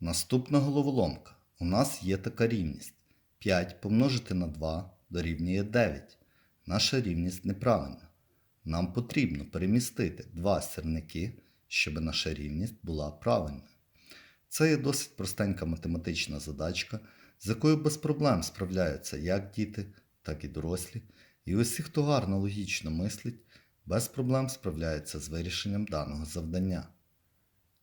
Наступна головоломка. У нас є така рівність. 5 помножити на 2 дорівнює 9. Наша рівність неправильна. Нам потрібно перемістити два сірники, щоб наша рівність була правильною. Це є досить простенька математична задачка, з якою без проблем справляються як діти, так і дорослі. І усі, хто гарно логічно мислить, без проблем справляються з вирішенням даного завдання.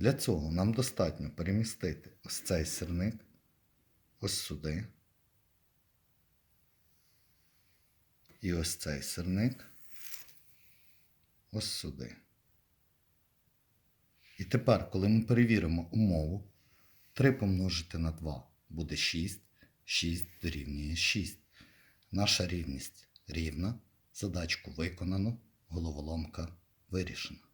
Для цього нам достатньо перемістити ось цей сірник ось сюди. І ось цей сирник ось сюди. І тепер, коли ми перевіримо умову, 3 помножити на 2 буде 6, 6 дорівнює 6. Наша рівність рівна, задачку виконано, головоломка вирішена.